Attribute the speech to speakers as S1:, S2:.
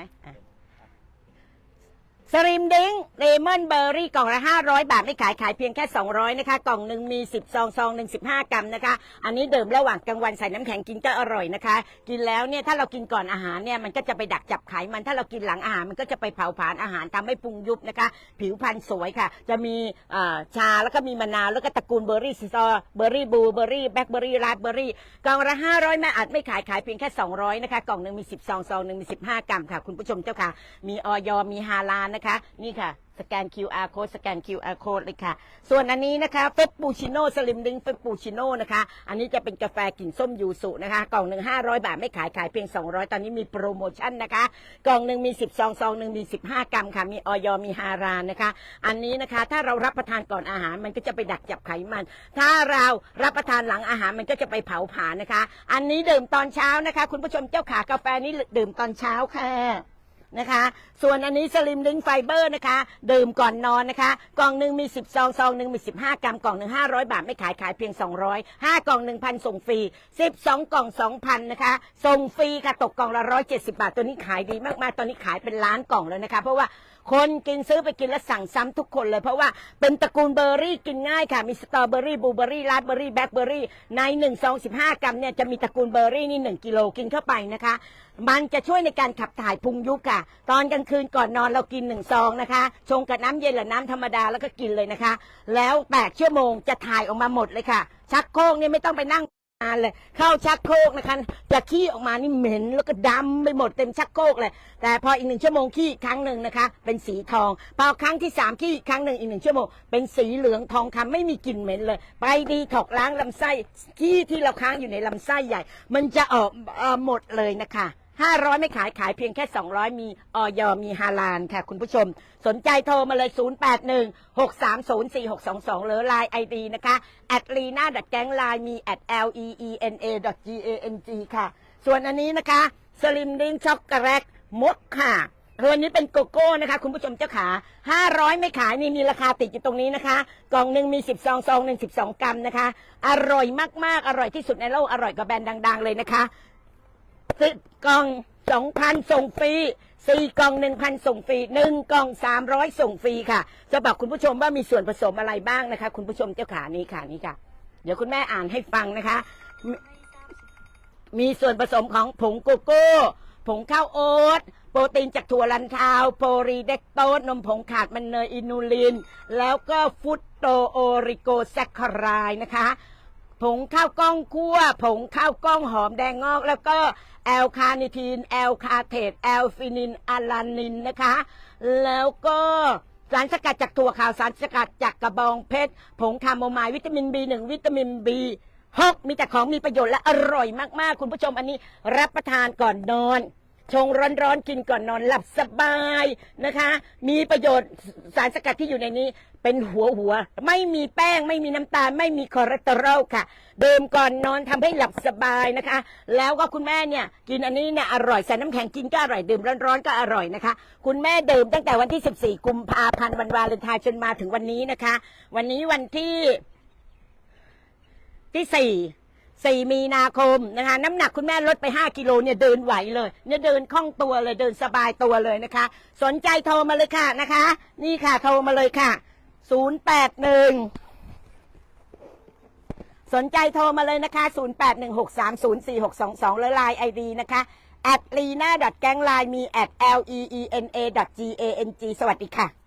S1: ไหมอะ สลิมดิ้งเลมอนเบอร์รี่กล่องละ 500 บาทไม่ขายขายเพียงแค่ 200 นะคะ กล่องหนึ่งมี 10 ซองซองหนึ่ง15 กรัมนะคะ อันนี้ดื่มระหว่างกลางวันใส่น้ำแข็งกินก็อร่อยนะคะ กินแล้วเนี่ยถ้าเรากินก่อนอาหารเนี่ยมันก็จะไปดักจับไขมัน ถ้าเรากินหลังอาหารมันก็จะไปเผาผลาญอาหารทำให้พุงยุบนะคะ ผิวพรรณสวยค่ะ จะมีชาแล้วก็มีมะนาวแล้วก็ตระกูลเบอร์รี่สตรอเบอร์รี่บลูเบอร์รี่แบล็คเบอร์รี่ราสเบอร์รี่กล่องละ 500แม่อัดไม่ขายขายเพียงแค่ 200 นะคะ กล่องหนึ่งมี 10 ซองซองหนึ่งมี 15 กรัมค่ะ คุณผู้ชมเจ้าค่ะ มีออยมีฮาลาลนะคะ นี่ค่ะ สแกน QR code สแกน QR code เลยค่ะ ส่วนอันนี้นะคะเฟปปูชิโน่สลิมดิงเฟปปูชิโน่นะคะ อันนี้จะเป็นกาแฟกลิ่นส้มยูสุนะคะ กล่องหนึ่ง500บาทไม่ขายขายเพียง200ตอนนี้มีโปรโมชั่นนะคะ กล่องหนึ่งมี10ซองซองหนึ่งมี15กรัมค่ะ มีออยมีฮารานนะคะ อันนี้นะคะถ้าเรารับประทานก่อนอาหารมันก็จะไปดักจับไขมัน ถ้าเรารับประทานหลังอาหารมันก็จะไปเผาผลาญนะคะ อันนี้ดื่มตอนเช้านะคะ คุณผู้ชมเจ้าขากาแฟนี้ดื่มตอนเช้าค่ะ นะคะ ส่วนอันนี้สลิมลิงไฟเบอร์นะคะ ดื่มก่อนนอนนะคะ กล่องหนึ่งมี 10 ซอง ซองหนึ่งมี 15 กรัม กล่องหนึ่ง500 บาท ไม่ขาย ขายเพียง 200 5 กล่อง 1,000 ส่งฟรี 12 กล่อง 2,000 นะคะ ส่งฟรีค่ะ ตกกล่องละ 170 บาท ตัวนี้ขายดีมาก ๆ ตอนนี้ขายเป็นล้านกล่องแล้วนะคะ เพราะว่าคนกินซื้อไปกินแล้วสั่งซ้ำทุกคนเลยเพราะว่าเป็นตระกูลเบอร์รี่กินง่ายค่ะ มีสตรอเบอร์รี่บลูเบอร์รี่ราสเบอร์รี่แบล็คเบอร์รี่ใน1ซอง15กรัมเนี่ยจะมีตระกูลเบอร์รี่นี่ 1 กิโลกินเข้าไปนะคะ มันจะช่วยในการขับถ่ายพุงยุบค่ะ ตอนกลางคืนก่อนนอนเรากินหนึ่งซองนะคะชงกับน้ำเย็นหรือน้ำธรรมดาแล้วก็กินเลยนะคะ แล้วแปดชั่วโมงจะถ่ายออกมาหมดเลยค่ะ ชักโครกเนี่ยไม่ต้องไปนั่ง นานเลยเข้าชักโครกนะคะจะขี้ออกมานี่เหม็นแล้วก็ดำไปหมดเต็มชักโครกเลย แต่พออีกหนึ่งชั่วโมงขี้ครั้งหนึ่งนะคะ เป็นสีทองพอครั้งที่สามขี้อีกครั้งหนึ่งอีกหนึ่งชั่วโมงเป็นสีเหลืองทองคำไม่มีกลิ่นเหม็นเลย ไปดีถอกล้างลำไส้ขี้ที่เราค้างอยู่ในลำไส้ใหญ่ มันจะออกหมดเลยนะคะ 500 ไม่ขายขายเพียงแค่ 200 มีออยมีฮาลานค่ะ คุณผู้ชม สนใจโทรมาเลย 081 630 4622 หรือ Line ID นะคะแอดลีน่าดัดแก๊งไลน์มีแอด L E E N A G A N G ค่ะ ส่วนอันนี้นะคะสลิมดิ้งช็อกโกแลตมดค่ะตัวนี้เป็นโกโก้นะคะ คุณผู้ชมเจ้าขา 500 ไม่ขายนี่มีราคาติดอยู่ตรงนี้นะคะ กล่องหนึ่งมี 10 ซองซองหนึ่ง12 กรัมนะคะ อร่อยมาก ๆ อร่อยที่สุดในโลก อร่อยกว่าแบรนด์ดัง ๆ เลยนะคะ สิบกล่องสองพันส่งฟรีสี่กล่องหนึ่งพันส่งฟรีหนึ่งกล่องสามร้อยส่งฟรีค่ะ จะบอกคุณผู้ชมว่ามีส่วนผสมอะไรบ้างนะคะ คุณผู้ชมเจ้าขานี้ค่ะนี่ค่ะ เดี๋ยวคุณแม่อ่านให้ฟังนะคะ มีส่วนผสมของผงโกโก้ผงข้าวโอ๊ตโปรตีนจากถั่วลันเทาวโพลีเดกโตสนมผงขาดมันเนยอินูลิน แล้วก็ฟุตโตโอริโกแซคคารายนะคะ ผงข้าวกล้องคั่ว ผงข้าวกล้องหอมแดงงอก แล้วก็แอลคาเนิทีนแอลคาเทตแอลฟินินอะลานินนะคะ แล้วก็สารสกัดจากถั่วขาวสารสกัดจากกระบองเพชร ผงคาโมไมล์วิตามิน B1 วิตามิน B หกมีแต่ของมีประโยชน์และอร่อยมากๆ คุณผู้ชมอันนี้รับประทานก่อนนอน ชงร้อนๆกินก่อนนอนหลับสบายนะคะ มีประโยชน์สารสกัดที่อยู่ในนี้ เป็นหัวหัว ไม่มีแป้งไม่มีน้ำตาล ไม่มีคอเลสเตอรอลค่ะดื่มก่อนนอนทำให้หลับสบายนะคะ แล้วก็คุณแม่เนี่ยกินอันนี้เนี่ยอร่อยใส่น้ำแข็งกินก็อร่อยดื่มร้อนๆก็อร่อยนะคะ คุณแม่ดื่มตั้งแต่วันที่ 14 กุมภาพันธ์วันวาเลนไทน์จนมาถึงวันนี้นะคะ วันนี้วันที่ที่สี่ สี่มีนาคมนะคะน้ำหนักคุณแม่ลดไป 5 กิโลเนี่ยเดินไหวเลยเนี่ยเดินคล่องตัวเลยเดินสบายตัวเลยนะคะ สนใจโทรมาเลยค่ะนะคะ นี่ค่ะโทรมาเลยค่ะ 081สนใจโทรมาเลยนะคะ 0816304622 และ Line ID นะคะ at lena แกงไลน์มี at l e e n a g a n g สวัสดีค่ะ